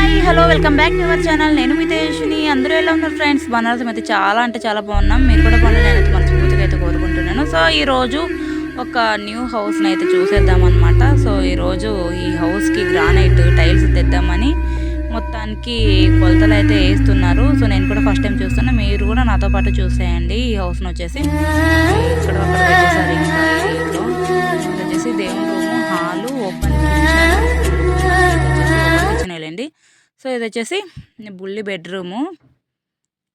Hi hello welcome back to our channel. నేను మీ తేజస్విని. అందరూ ఎలా ఉన్నారు ఫ్రెండ్స్? బనారస్ అయితే చాలా అంటే చాలా బాగున్నాం. మీరు కూడా బాగున్నారు నేనైతే మనస్ఫూర్తిగా అయితే కోరుకుంటున్నాను. సో ఈ రోజు ఒక న్యూ హౌస్ని అయితే చూసేద్దాం అనమాట సో ఈరోజు ఈ హౌస్కి గ్రానైట్ టైల్స్ తెద్దామని మొత్తానికి కొలతలు అయితే వేస్తున్నారు. సో నేను కూడా ఫస్ట్ టైం చూస్తున్నా. మీరు కూడా నాతో పాటు చూసేయండి. ఈ హౌస్ని వచ్చేసి ఇక్కడ వచ్చేసరికి ఇంకా వచ్చేసి దేవుని room. Hall open kitchen. So ఇది వచ్చేసి బుల్లి బెడ్రూము.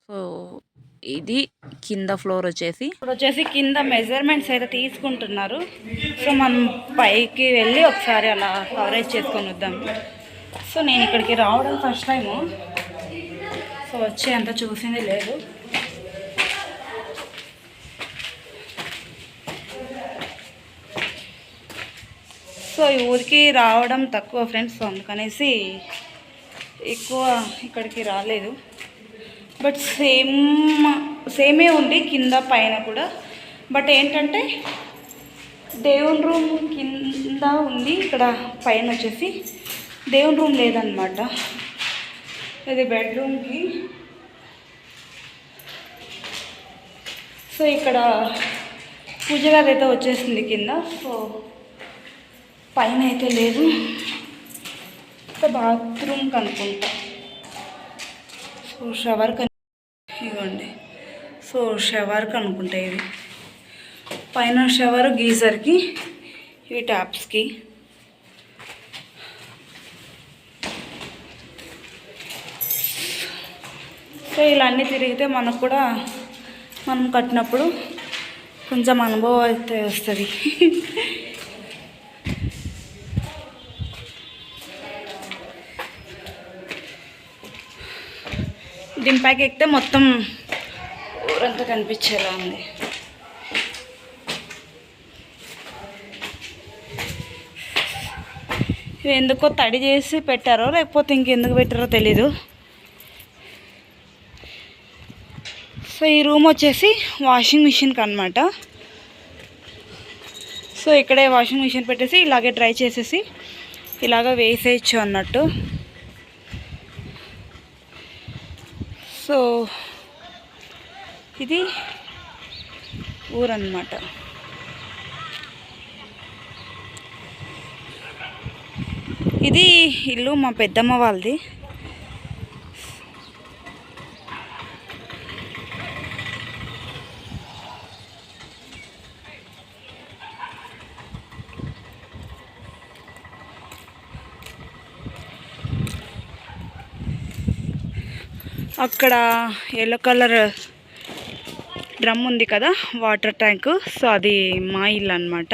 సో ఇది కింద ఫ్లోర్ వచ్చేసి. ఇప్పుడు వచ్చేసి కింద మెజర్మెంట్స్ అయితే తీసుకుంటున్నారు. సో మనం పైకి వెళ్ళి ఒకసారి అలా కవరేజ్ చేసుకొని వద్దాం. సో నేను ఇక్కడికి రావడం ఫస్ట్ టైము సో వచ్చి అంత చూసింది లేదు. సో ఈ ఊరికి రావడం తక్కువ ఫ్రెండ్స్ అందుకనేసి ఎక్కువ ఇక్కడికి రాలేదు. బట్ సేమ్ సేమే ఉంది కింద పైన కూడా. బట్ ఏంటంటే దేవుని రూమ్ కింద ఉంది ఇక్కడ పైన వచ్చేసి. దేవుని రూమ్ లేదనమాట ఇది బెడ్రూమ్కి. సో ఇక్కడ పూజ అయితే వచ్చేసింది కింద. సో పైన అయితే లేదు. బాత్రూమ్ అనుకుంటా సో షవర్కి ఇవ్వండి సో షవర్ అనుకుంటా ఇవి పైన షవర్ గీజర్కి ఇవి ట్యాప్స్కి సో ఇలా అన్నీ తిరిగితే మనకు కూడా మనం కట్టినప్పుడు కొంచెం అనుభవం అయితే వస్తుంది. దీని పైకి ఎక్కితే మొత్తం ఊరంతా కనిపించేలా ఉంది. ఇవి ఎందుకో తడి చేసి పెట్టారో లేకపోతే ఇంకెందుకు పెట్టారో తెలీదు. సో ఈ రూమ్ వచ్చేసి వాషింగ్ మిషన్కి అనమాట సో ఇక్కడే వాషింగ్ మిషన్ పెట్టేసి ఇలాగే డ్రై చేసేసి ఇలాగ వేసేయచ్చు అన్నట్టు. సో ఇది ఊరన్నమాట. ఇది ఇల్లు మా పెద్దమ్మ వాళ్ళది. అక్కడ ఎల్లో కలర్ డ్రమ్ ఉంది కదా వాటర్ ట్యాంక్ సో అది మా ఇల్లు అనమాట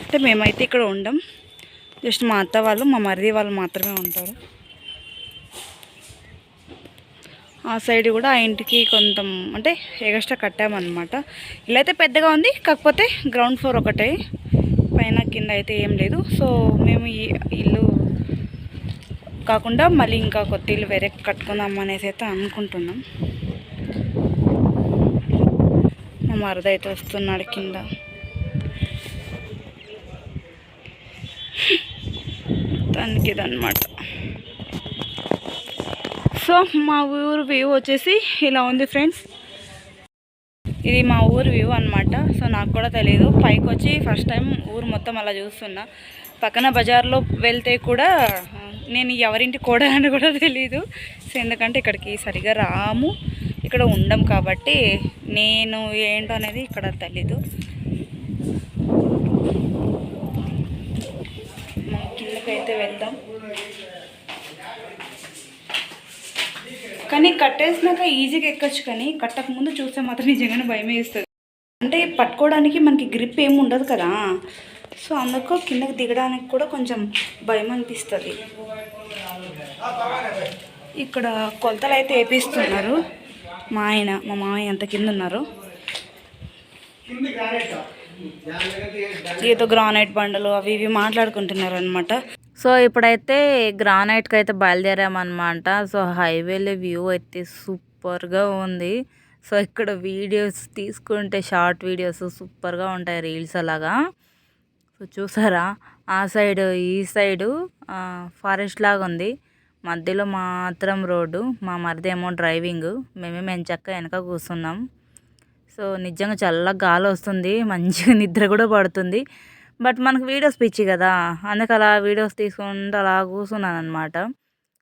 అంటే మేమైతే ఇక్కడ ఉండం. జస్ట్ మా అత్త వాళ్ళు మా మరిది వాళ్ళు మాత్రమే ఉంటారు. ఆ సైడ్ కూడా ఆ ఇంటికి కొంత అంటే ఎగస్ట్రా కట్టామన్నమాట. ఇల్లు అయితే పెద్దగా ఉంది కాకపోతే గ్రౌండ్ ఫ్లోర్ ఒకటే. పైన కింద అయితే ఏం లేదు. సో మేము ఇల్లు కాకుండా మళ్ళీ ఇంకా కొత్త ఇల్లు వేరే కట్టుకుందాం అనేసి అయితే అనుకుంటున్నాం. మా మరద అయితే వస్తున్నాడు కింద. దానికి ఇదన్నమాట సో మా ఊరు వ్యూ వచ్చేసి ఇలా ఉంది ఫ్రెండ్స్. ఇది మా ఊరు వ్యూ అనమాట సో నాకు కూడా తెలియదు పైకి వచ్చి ఫస్ట్ టైం ఊరు మొత్తం అలా చూస్తున్నా. పక్కన బజార్లో వెళ్తే కూడా నేను ఎవరింటి కూడా అని కూడా తెలియదు సో ఎందుకంటే ఇక్కడికి సరిగా రాము. ఇక్కడ ఉండం కాబట్టి నేను ఏంటో అనేది ఇక్కడ తెలీదు. మా కిందకైతే వెళ్దాం. కానీ కట్టేసినాక ఈజీగా ఎక్కచ్చు కానీ కట్టక ముందు చూస్తే మాత్రం నిజంగానే భయం వేస్తుంది అంటే పట్టుకోవడానికి మనకి గ్రిప్ ఏమి ఉండదు కదా. సో అందుకు కిందకు దిగడానికి కూడా కొంచెం భయం అనిపిస్తుంది. ఇక్కడ కొలతలు అయితే వేపిస్తున్నారు. మా ఆయన మా మామయ్య అంత కింద ఉన్నారు ఏదో గ్రానైట్ బండలు అవి ఇవి మాట్లాడుకుంటున్నారు అనమాట సో ఇప్పుడైతే గ్రానైట్కి అయితే బయలుదేరామన్నమాట. సో హైవేలో వ్యూ అయితే సూపర్గా ఉంది. సో ఇక్కడ వీడియోస్ తీసుకుంటే షార్ట్ వీడియోస్ సూపర్గా ఉంటాయి రీల్స్ అలాగా. సో చూసారా? ఆ సైడ్ ఈ సైడు ఫారెస్ట్ లాగా ఉంది. మధ్యలో మాత్రం రోడ్డు మా మరిదేమో డ్రైవింగ్. మేమే మేము చక్క వెనక కూర్చున్నాం. సో నిజంగా చల్లగా గాలి వస్తుంది మంచిగా నిద్ర కూడా పడుతుంది. బట్ మనకు వీడియోస్ పిచ్చి కదా అందుకే అలా వీడియోస్ తీసుకుంటూ అలా కూర్చున్నాను అనమాట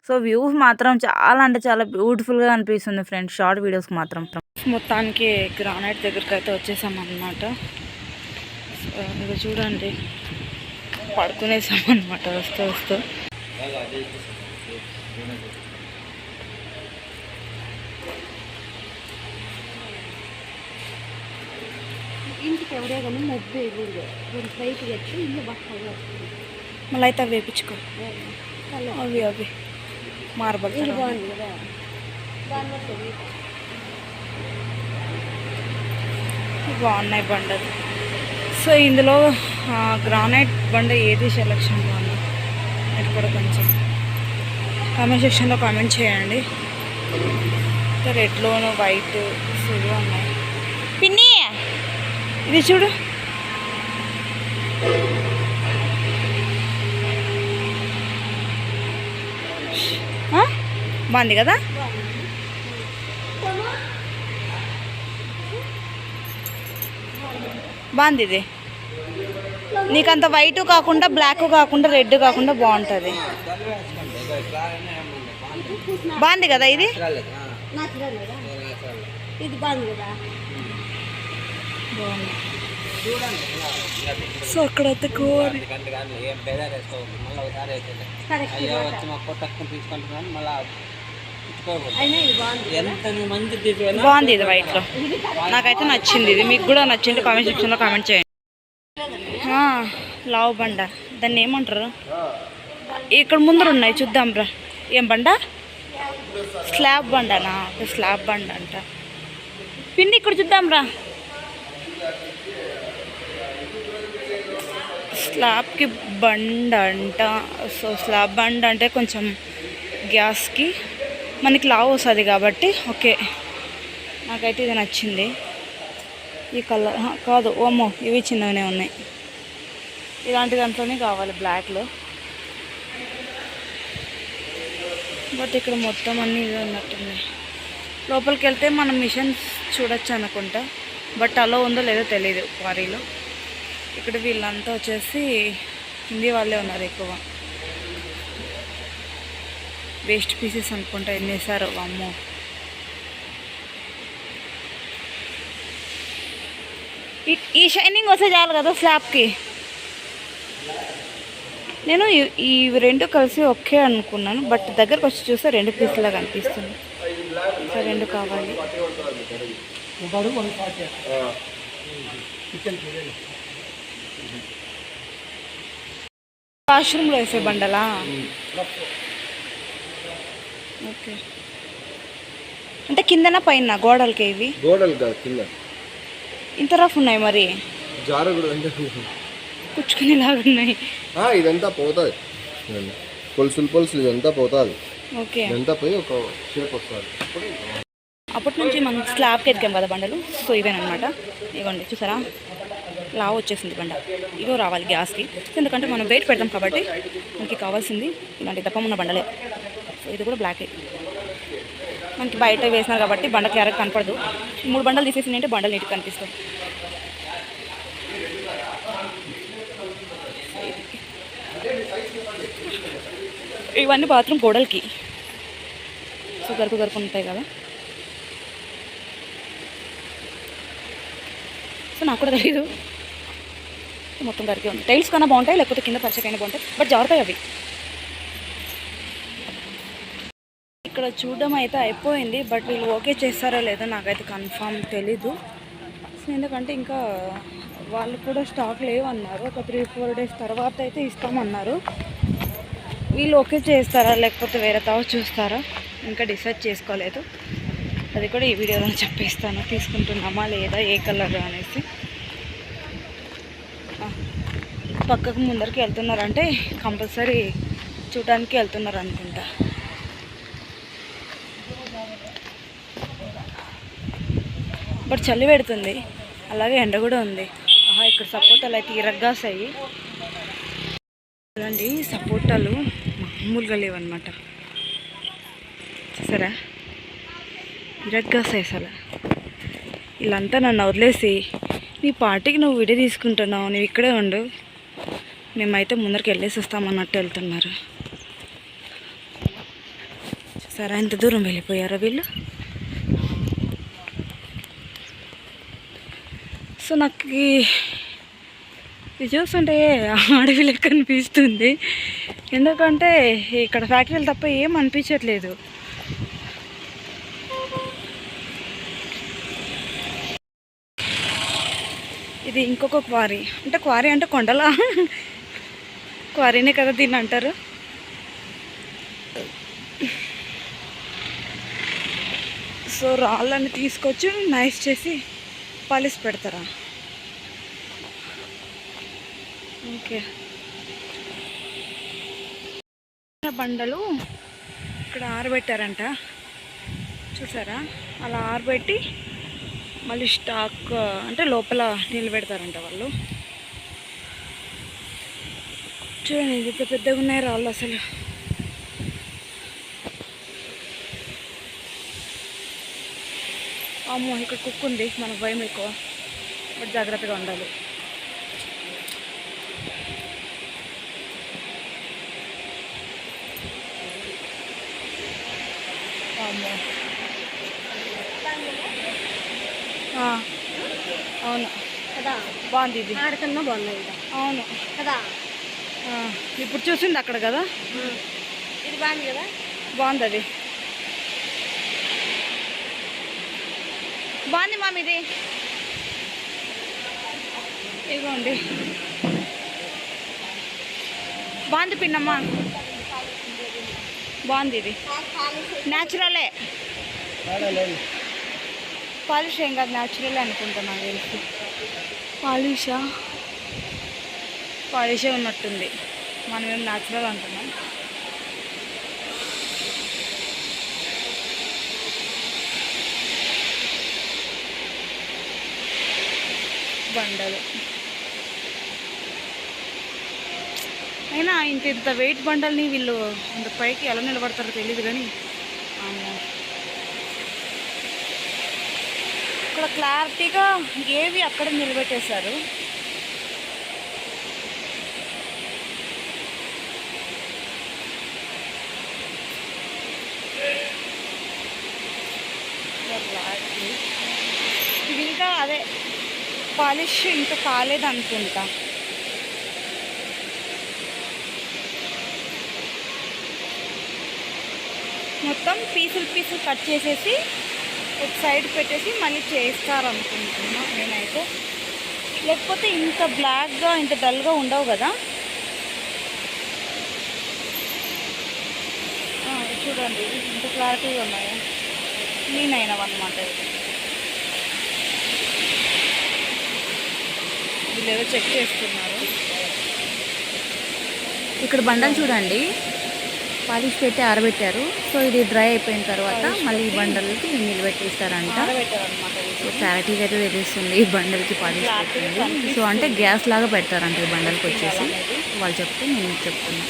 సో వ్యూస్ మాత్రం చాలా అంటే చాలా బ్యూటిఫుల్గా అనిపిస్తుంది ఫ్రెండ్స్. షార్ట్ వీడియోస్కి మాత్రం. మొత్తానికి గ్రానైట్ దగ్గరికి అయితే వచ్చేసాం అనమాట ఇక చూడండి. పడుకునేసాం అనమాట వస్తూ వస్తూ. ఇంటికి ఎవరే కానీ మబ్బు వేయకూడదు రెండు పైకి తెచ్చి ఇల్లు బాగా మళ్ళీ అయితే అవి వేయించుకో అవి అవి. మార్బల్ బాగుంది కదా. బాగున్నాయి బండలు. సో ఇందులో గ్రానైట్ బండ ఏది సెలక్షన్ బాగుంది మీరు కూడా కొంచెం కామెంట్ సెక్షన్లో కామెంట్ చేయండి. రెడ్లోను వైట్ ఇవి ఉన్నాయి. పిన్ని! ఇది చూడు. బాగుంది కదా? బాగుంది ఇది. నీకు అంత వైట్ కాకుండా బ్లాక్ కాకుండా రెడ్ కాకుండా బాగుంటుంది. బాగుంది కదా ఇది? సో అక్కడైతే కోరి ఇది బాగుంది. ఇది వైట్లో. నాకైతే నచ్చింది ఇది. మీకు కూడా నచ్చింది కామెంట్ సెక్షన్లో కామెంట్ చేయండి. లావు బండ. దాన్ని ఏమంటారు? ఇక్కడ ముందర ఉన్నాయి చూద్దాం రా. ఏం బండ? స్లాబ్ బండనా? స్లాబ్ బండ అంట. పిండి ఇక్కడ చూద్దాం రా. స్లాబ్కి బండ అంట. సో స్లాబ్ బండ అంటే కొంచెం గ్యాస్కి మనకి లావు వస్తుంది కాబట్టి ఓకే. నాకైతే ఇది నచ్చింది. ఈ కలర్ కాదు ఓమో ఇవి చిన్నగానే ఉన్నాయి. ఇలాంటి దాంట్లోనే కావాలి బ్లాక్లో బట్ ఇక్కడ మొత్తం అన్నీ ఇవే ఉన్నట్టుంది లోపలికి వెళ్తే మనం మిషన్స్ చూడొచ్చు అనుకుంటా. బట్ అలో ఉందో లేదో తెలియదు క్వారీలో ఇక్కడ వీళ్ళంతా వచ్చేసి హిందీ వాళ్ళే ఉన్నారు ఎక్కువ. వేస్ట్ పీసెస్ అనుకుంటా ఎన్ని వేసారో అమ్మో ఈ- ఈ షైనింగ్ వస్తే చాలు కదా స్లాబ్కి నేను ఈ- ఈ రెండు కలిసి ఒకే అనుకున్నాను బట్ దగ్గరకు వచ్చి చూస్తే రెండు పీసులా కనిపిస్తుంది. సో రెండు కావాలి. వాష్రూమ్లో వేసే బండలా? ఓకే. అంటే కిందన పైన గోడలకి ఇవి? గోడలు కాదు కింద. ఇంత రఫ్ ఉన్నాయి మరి. జారు కూడా ఆ, ఇదంతా పోతుంది. పొలుసులు పొలుసులు ఇదంతా పోతుంది. ఓకే. ఇదంతా పోయి ఒక షేప్ వస్తుంది. అప్పటి నుంచి మనం స్లాబ్కి ఎదిగాం కదా బండలు. సో ఇవేనమాట ఇవ్వండి చూసారా? లావ్ వచ్చేసింది బండ. ఇగో రావాలి గ్యాస్కి. ఎందుకంటే మనం వెయిట్ పెడతాం కాబట్టి మనకి కావాల్సింది ఇలాంటి దప్పం ఉన్న బండలే. సో ఇది కూడా బ్లాకే. మనకి బయట వేసినారు కాబట్టి బండ క్యారెట్ కనపడదు. మూడు బండలు తీసేసి అంటే బండలు నీట్గా కనిపిస్తాయి. ఇవన్నీ బాత్రూమ్ గోడలకి. సో గరుకు గరుకు ఉంటాయి కదా. సో నాకు కూడా తెలీదు. మొత్తం గరికే ఉంది. టైల్స్ కన్నా బాగుంటాయి లేకపోతే కింద పరిచయకైనా బాగుంటాయి బట్ జారుతాయి అవి. ఇక్కడ చూడడం అయితే అయిపోయింది బట్ వీళ్ళు ఓకే చేస్తారో లేదో నాకైతే కన్ఫామ్ తెలీదు. ఎందుకంటే ఇంకా వాళ్ళు కూడా స్టాక్ లేవన్నారు. ఒక త్రీ ఫోర్ డేస్ తర్వాత అయితే ఇస్తామన్నారు. వీళ్ళు ఓకే చేస్తారా? లేకపోతే వేరే తావు చూస్తారా? ఇంకా డిసైడ్ చేసుకోలేదు. అది కూడా ఈ వీడియోలో చెప్పేస్తాను. తీసుకుంటున్నామా లేదా? ఏ కలర్ అనేసి. పక్కకు ముందరికి వెళ్తున్నారంటే కంపల్సరీ చూడడానికి వెళ్తున్నారు అనుకుంటా. బట్ చలి పెడుతుంది. అలాగే ఎండ కూడా ఉంది. ఆహా ఇక్కడ సపోటాలు అయితే ఇరగ్గాసాయి. చూడండి సపోటాలు మామూలుగా లేవన్నమాట. సరే? ఇరగ్గాసాయి అసలు వీళ్ళంతా నన్ను వదిలేసి నీ పార్టీకి నువ్వు విడి తీసుకుంటున్నావు నువ్వు ఇక్కడే ఉండు. మేమైతే ముందరికి వెళ్ళేసి వస్తామన్నట్టు వెళ్తున్నారు. సరే ఇంత దూరం వెళ్ళిపోయారా వీళ్ళు? సో నాకు ఇది చూస్తుంటే అడవి లెక్క అనిపిస్తుంది. ఎందుకంటే ఇక్కడ ఫ్యాక్టరీలు తప్ప ఏం అనిపించట్లేదు. ఇది ఇంకొక క్వారీ. అంటే క్వారీ అంటే కొండలా? క్వారీనే కదా దీన్ని అంటారు. సో రాళ్ళని తీసుకొచ్చి నైస్ చేసి పాలిష్ పెడతారా? ఓకే. బండలు ఇక్కడ ఆరబెట్టారంట. చూసారా? అలా ఆరబెట్టి మళ్ళీ స్టాక్ అంటే లోపల నిలబెడతారంట వాళ్ళు. చూడండి ఇంత పెద్దగా ఉన్నాయి రాళ్ళు అసలు. అమ్మో ఇక్కడ కుక్ ఉంది మనకు భయం ఎక్కువ. బట్ జాగ్రత్తగా ఉండాలి. అవును. కదా? బాగుంది ఇది. ఆడకన్నా బాగున్నాయి. అవును. కదా? ఇప్పుడు చూసింది అక్కడ కదా? ఇది బాగుంది కదా? బాగుంది అది. బాగుంది మామ ఇది. ఇదిగోండి. బాగుంది పిన్నమ్మ. బాగుంది ఇది. న్యాచురలే పాలిష్ ఏం కాదు న్యాచురల్ అనుకుంటా నాకు తెలిసి. పాలిషా పాలిషే ఉన్నట్టుంది. మనం ఏం న్యాచురల్ అంటున్నాం? బండలు. అయినా ఇంత ఇంత వెయిట్ బండల్ని వీళ్ళు ఇంత పైకి ఎలా నిలబడతారో తెలియదు కానీ ఇక్కడ క్లారిటీగా ఏవి అక్కడ నిలబెట్టేశారు? ఇది ఇంకా అదే పాలిష్ ఇంకా కాలేదనుకుంటా. మొత్తం పీసులు పీసులు కట్ చేసేసి ఒక సైడ్ పెట్టేసి మళ్ళీ చేస్తారనుకుంటున్నా నేనైతే. లేకపోతే ఇంత బ్లాక్గా ఇంత డల్గా ఉండవు కదా? చూడండి ఇంత క్లారిటీగా ఉన్నాయి? క్లీన్ అయినవన్నమాట ఇది వీళ్ళు ఏదో చెక్ చేస్తున్నారు. ఇక్కడ బండలు చూడండి. పాలిష్ పెట్టి ఆరబెట్టారు. సో ఇది డ్రై అయిపోయిన తర్వాత మళ్ళీ ఈ బండలకి నిలబెట్టేస్తారంట. సో క్లారిటీగా అయితే తెలుస్తుంది ఈ బండలకి పాలిష్ పెట్టింది. సో అంటే గ్యాస్ లాగా పెడతారంట ఈ బండలకి వచ్చేసి. వాళ్ళు చెప్తే నేను చెప్తున్నాను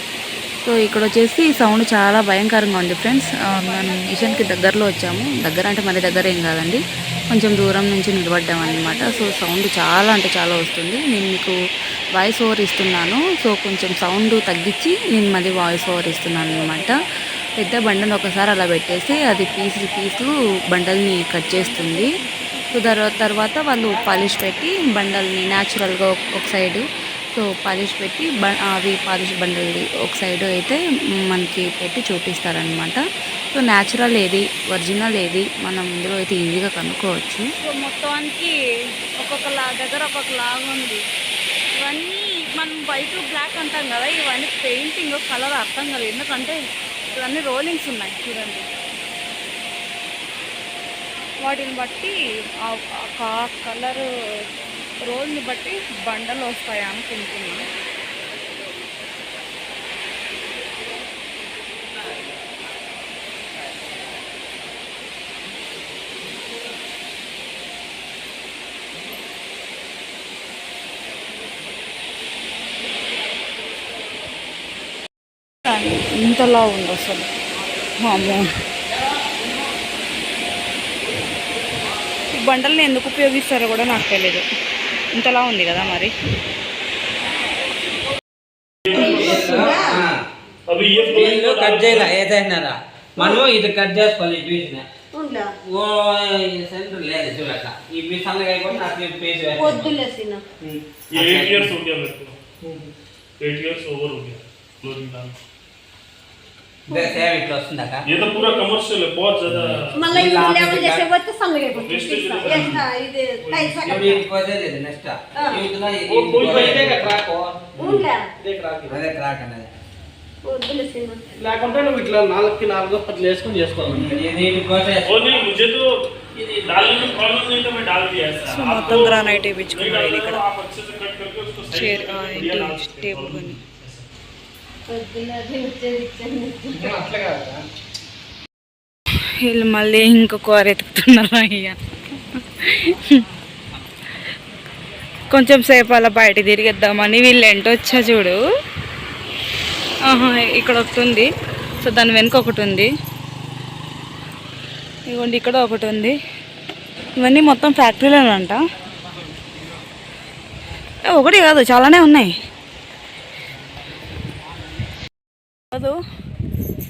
సో ఇక్కడ వచ్చేసి సౌండ్ చాలా భయంకరంగా ఉంది ఫ్రెండ్స్. మనం మిషన్కి దగ్గరలో వచ్చాము. దగ్గర అంటే మరి దగ్గర ఏం కాదండి. కొంచెం దూరం నుంచి నిలబడ్డాం అనమాట సో సౌండ్ చాలా అంటే చాలా వస్తుంది. నేను మీకు వాయిస్ ఓవర్ ఇస్తున్నాను. సో కొంచెం సౌండ్ తగ్గించి నేను మళ్ళీ వాయిస్ ఓవర్ ఇస్తున్నాను అనమాట పెద్ద బండను ఒకసారి అలా పెట్టేసి అది పీసులు పీసులు బండల్ని కట్ చేస్తుంది. సో తర్వాత తర్వాత వాళ్ళు పాలిష్ పెట్టి బండల్ని న్యాచురల్గా ఒక సైడు సో పాలిష్ పెట్టి బ అవి పాలిష్ బండల్ది ఒక సైడ్ అయితే మనకి పెట్టి చూపిస్తారనమాట సో న్యాచురల్ ఏది ఒరిజినల్ ఏది మనం ఇందులో అయితే ఈజీగా కనుక్కోవచ్చు. సో మొత్తానికి ఒక్కొక్క లా దగ్గర ఒక్కొక్క లాగా ఉంది ఇవన్నీ మనం వైట్ బ్లాక్ అంటాం కదా ఇవన్నీ పెయింటింగ్ కలర్ అర్థం కదా. ఎందుకంటే ఇవన్నీ రోలింగ్స్ ఉన్నాయి చూడండి. వాటిని బట్టి ఆ కలర్ రోల్ని బట్టి బండలు వస్తాయి అనుకుంటున్నాను. ఎలా ఉంది అసలు. బండల్ని ఎందుకు ఉపయోగిస్తారో కూడా నాకు తెలియదు ఇంతలా ఉంది కదా మరి. కట్ చేయాల? ఏదైనారా? మనం ఇది కట్ చేసుకోవాలి చూసిన. ఓ సెంటర్ లేదు చూడక ఈ సన్నగా అయిపోతే ఎయిట్ ఇయర్స్ ఓవర్ को एट ईयर्स ओवर हो गया क्लोजिंग टाइम సేమ్ ఇట్లా వస్తుందక్క ये तो पूरा कमर्शियल है बहुत ज्यादा మళ్ళీ ఇది లెవెల్ చేసే పోతే సన్నగా అయిపోతుంది ఎక్స్ట్రా ఇది టైల్స్ ఇప్పుడు వీటికి పోతే ఇది నెక్స్ట్ వీటిలో ఇది वो कोई बैठे का క్రాక్ ఉండ్లా అదే క్రాక్ అనేది వద్దులే సీనా లేకుంటే నువ్వు ఇట్లా నాలుగుకి నాలుగు అట్లా వేసుకొని చేసుకోవాలి ఇది వీటికి పోతే वो नहीं मुझे तो डालने में प्रॉब्लम नहीं था मैं डाल दिया ऐसा సో आप మొత్తం तो గ్రానైట్ नहीं వేయించుకున్నాడు डालोगे ఇక్కడ तो आप अच्छे से कट करके उसको सही చైర్ करके बढ़िया వీళ్ళు మళ్ళీ ఇంకో కూర ఎత్తుకుతున్నారు అయ్యా. కొంచెం సేపు అలా బయట తిరిగిద్దామని వీళ్ళు ఏంటో వచ్చా చూడు. ఆహా ఇక్కడ ఒకటి ఉంది. సో దాని వెనుక ఒకటి ఉంది. ఇదిగోండి ఇక్కడ ఒకటి ఉంది. ఇవన్నీ మొత్తం ఫ్యాక్టరీలోనంట. ఒకటి కాదు చాలానే ఉన్నాయి. కాదు.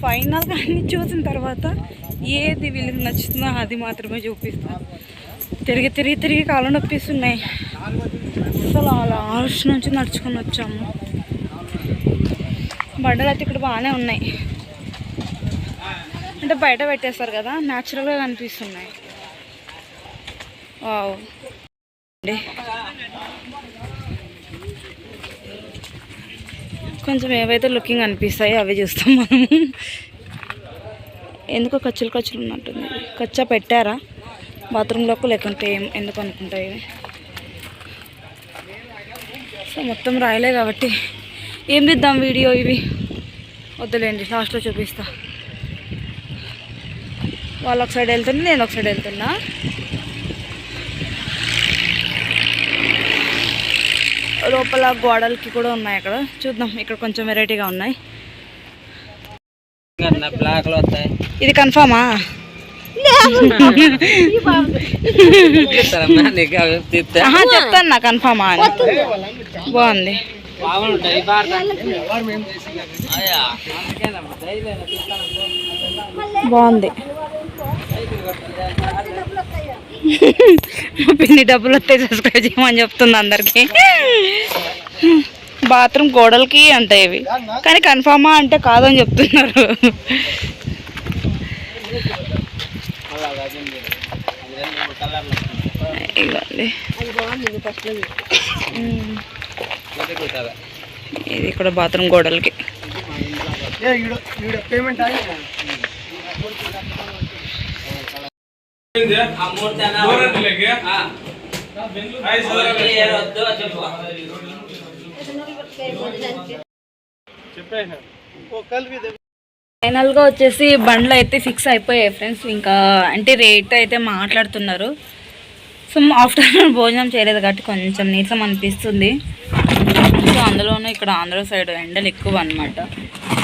ఫైనల్గా అన్ని చూసిన తర్వాత ఏది వీళ్ళకి నచ్చుతుందో అది మాత్రమే చూపిస్తాను తిరిగి తిరిగి తిరిగి కాళ్ళు నొప్పిస్తున్నాయి. అసలు అలా ఆర్ష్ నుంచి నడుచుకొని వచ్చాము. బండలు అయితే ఇక్కడ బాగానే ఉన్నాయి. అంటే బయట పెట్టేస్తారు కదా న్యాచురల్గా కనిపిస్తున్నాయి. వావ్ అండి. కొంచెం ఏవైతే లుకింగ్ అనిపిస్తాయో అవి చూస్తాం మనం ఎందుకో ఖర్చులు ఖర్చులు ఉన్నట్టుంది. ఖర్చా పెట్టారా? బాత్రూంలోకి లేకుంటే ఏం ఎందుకు అనుకుంటాయి ఇవి? సో మొత్తం రాయలే కాబట్టి ఏం తీద్దాం వీడియో ఇవి? వద్దులేండి లాస్ట్లో చూపిస్తా. వాళ్ళు ఒక సైడ్ వెళ్తున్నా నేను ఒక సైడ్ వెళ్తున్నా. లోపల గోడలకి కూడా ఉన్నాయి అక్కడ. చూద్దాం ఇక్కడ కొంచెం వెరైటీగా ఉన్నాయి. బ్లాక్ వస్తాయి ఇది కన్ఫామా? చెప్తాను నా కన్ఫామా అని. బాగుంది. బాగుంది. పిన్ని డబ్బులు వస్తే సబ్స్క్రైబ్ చేయమని చెప్తుంది అందరికి. బాత్రూమ్ గోడలకి అంట ఇవి. కానీ కన్ఫామా అంటే కాదని చెప్తున్నారు. ఇవ్వండి. ఇది కూడా బాత్రూమ్ గోడలకి. పేమెంట్ ఆగి ఆ మూడు జనాలు. ఆ. అవన్నీ ఏడొద్దు చెప్పు ఫైనల్గా వచ్చేసి బండ్లు అయితే ఫిక్స్ అయిపోయాయి ఫ్రెండ్స్. ఇంకా అంటే రేట్ అయితే మాట్లాడుతున్నారు. సో ఆఫ్టర్నూన్ భోజనం చేయలేదు కాబట్టి కొంచెం నీరసం అనిపిస్తుంది. సో అందులోనూ ఇక్కడ ఆంధ్ర సైడ్ ఎండలు ఎక్కువ అనమాట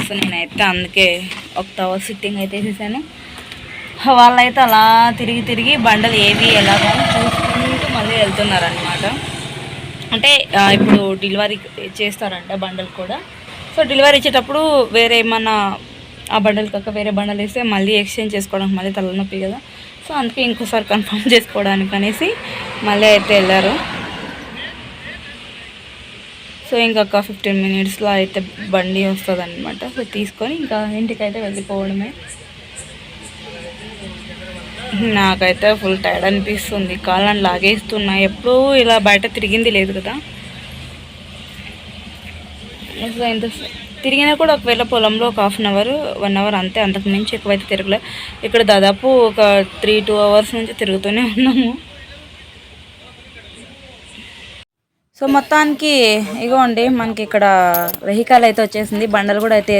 సో నేనైతే అందుకే ఒక టవర్ సిట్టింగ్ అయితే వేసేసాను వాళ్ళైతే అలా తిరిగి తిరిగి బండలు ఏవి ఎలాగో చూసుకుంటూ మళ్ళీ వెళ్తున్నారనమాట అంటే ఇప్పుడు డెలివరీ చేస్తారంట బండలు కూడా. సో డెలివరీ ఇచ్చేటప్పుడు వేరే ఏమన్నా ఆ బండలు కాక వేరే బండలు వేస్తే మళ్ళీ ఎక్స్చేంజ్ చేసుకోవడానికి మళ్ళీ తలనొప్పి కదా. సో అందుకే ఇంకోసారి కన్ఫర్మ్ చేసుకోవడానికి అనేసి మళ్ళీ అయితే వెళ్ళారు. సో ఇంకొక ఫిఫ్టీన్ మినిట్స్లో అయితే బండి వస్తుంది అనమాట సో తీసుకొని ఇంకా ఇంటికైతే వెళ్ళిపోవడమే. నాకైతే ఫుల్ టైర్డ్ అనిపిస్తుంది. కాళ్ళని లాగేస్తున్నా. ఎప్పుడూ ఇలా బయట తిరిగింది లేదు కదా. అసలు ఎంత తిరిగినా కూడా ఒకవేళ పొలంలో ఒక half an hour one hour అంతే. అంతకు మించి ఎక్కువైతే తిరగలే. ఇక్కడ దాదాపు ఒక త్రీ టూ అవర్స్ నుంచి తిరుగుతూనే ఉన్నాము. సో మొత్తానికి ఇగోండి మనకి ఇక్కడ వెహికల్ అయితే వచ్చేసింది. బండలు కూడా అయితే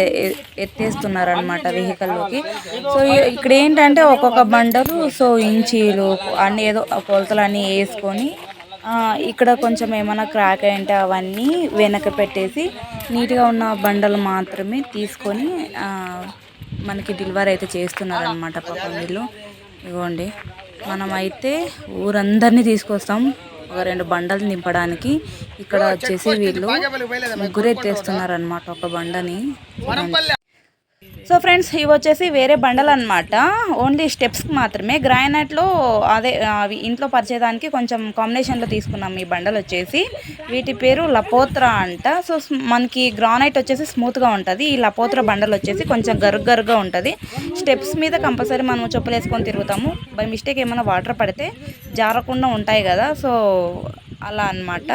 ఎత్తేస్తున్నారు అనమాట వెహికల్లోకి సో ఇక్కడ ఏంటంటే ఒక్కొక్క బండలు సో ఇంచీలు అన్ని ఏదో కొలతలన్నీ కొలతలు అన్నీ వేసుకొని ఇక్కడ కొంచెం ఏమైనా క్రాక్ అయింటే అవన్నీ వెనక పెట్టేసి నీట్గా ఉన్న బండలు మాత్రమే తీసుకొని మనకి డెలివరీ అయితే చేస్తున్నారు అనమాట పాపం వీళ్ళు. ఇవ్వండి మనమైతే ఊరందరినీ తీసుకొస్తాం. ఒక రెండు బండలు నింపడానికి ఇక్కడ వచ్చేసి వీళ్ళు ముగ్గురు ఎత్తేస్తున్నారు అనమాట ఒక బండని. సో ఫ్రెండ్స్ ఇవి వచ్చేసి వేరే బండలు అనమాట ఓన్లీ స్టెప్స్కి మాత్రమే. గ్రానైట్లో అదే అవి ఇంట్లో పరిచేదానికి కొంచెం కాంబినేషన్లో తీసుకున్నాం ఈ బండలు వచ్చేసి. వీటి పేరు లపోత్రా అంట. సో మనకి గ్రానైట్ వచ్చేసి స్మూత్గా ఉంటుంది. ఈ లపోత్రా బండలు వచ్చేసి కొంచెం గరుగ్ గరుగ్గా ఉంటుంది. స్టెప్స్ మీద కంపల్సరీ మనం చెప్పులు వేసుకొని తిరుగుతాము. బై మిస్టేక్ ఏమైనా వాటర్ పడితే జారకుండా ఉంటాయి కదా. సో అలా అన్నమాట.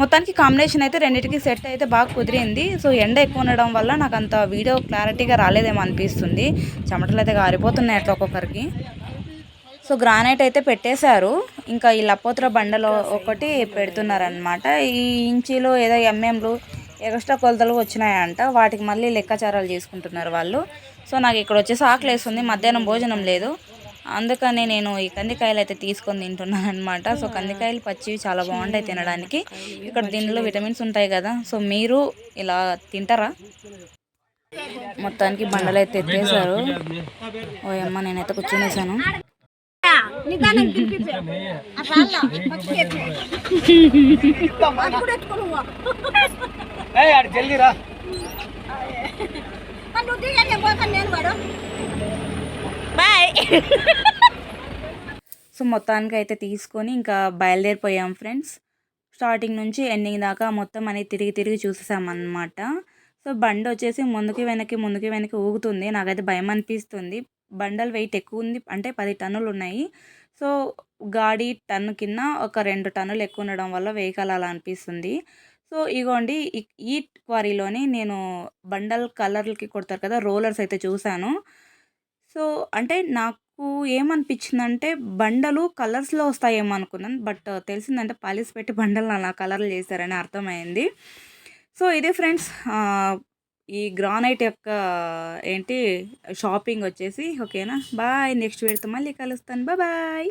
మొత్తానికి కాంబినేషన్ అయితే రెండింటికి సెట్ అయితే బాగా కుదిరింది. సో ఎండ ఎక్కువ ఉండడం వల్ల నాకు అంత వీడియో క్లారిటీగా రాలేదేమో అనిపిస్తుంది. చెమటలు అయితే గారిపోతున్నాయి అట్లా ఒక్కొక్కరికి. సో గ్రానైట్ అయితే పెట్టేశారు. ఇంకా ఈ లపోత్ర బండలో ఒకటి పెడుతున్నారనమాట ఈ ఇంచీలు ఏదో ఎంఎంలు ఎక్స్ట్రా కొలతలు వచ్చినాయంట. వాటికి మళ్ళీ లెక్కాచారాలు చేసుకుంటున్నారు వాళ్ళు. సో నాకు ఇక్కడ వచ్చేసి ఆకలి వేస్తుంది. మధ్యాహ్నం భోజనం లేదు. అందుకని నేను ఈ కందికాయలు అయితే తీసుకొని తింటున్నాను అనమాట సో కందికాయలు పచ్చివి చాలా బాగుంటాయి తినడానికి. ఇక్కడ దీనిలో విటమిన్స్ ఉంటాయి కదా. సో మీరు ఇలా తింటారా? మొత్తానికి బండలు అయితే ఎత్తేసారు. ఓ అమ్మ నేనైతే కూర్చొనేసాను. నిదానం బాయ్ సో మొత్తానికి అయితే తీసుకొని ఇంకా బయలుదేరిపోయాం ఫ్రెండ్స్. స్టార్టింగ్ నుంచి ఎండింగ్ దాకా మొత్తం అనేది తిరిగి తిరిగి చూసేసామన్నమాట. సో బండి వచ్చేసి ముందుకి వెనక్కి ముందుకి వెనక్కి ఊగుతుంది. నాకైతే భయం అనిపిస్తుంది. బండల్ వెయిట్ ఎక్కువ ఉంది. అంటే పది టన్నులు ఉన్నాయి. సో గాడి టన్ను కింద ఒక రెండు టన్నులు ఎక్కువ ఉండడం వల్ల వెహికల్ అలా అనిపిస్తుంది. సో ఇగోండి ఈ- ఈ క్వారీలోని నేను బండల్ కలర్లకి కొడతారు కదా రోలర్స్ అయితే చూశాను. సో అంటే నాకు ఏమనిపించిందంటే బండలు కలర్స్లో వస్తాయేమో అనుకున్నాను. బట్ తెలిసిందంటే పాలిస్ పెట్టి బండలు అలా కలర్లు చేశారని అర్థమైంది. సో ఇదే ఫ్రెండ్స్ ఈ గ్రానైట్ యొక్క ఏంటి షాపింగ్ వచ్చేసి ఓకేనా? బాయ్ నెక్స్ట్ వీడితో మళ్ళీ కలుస్తాను. బాయ్.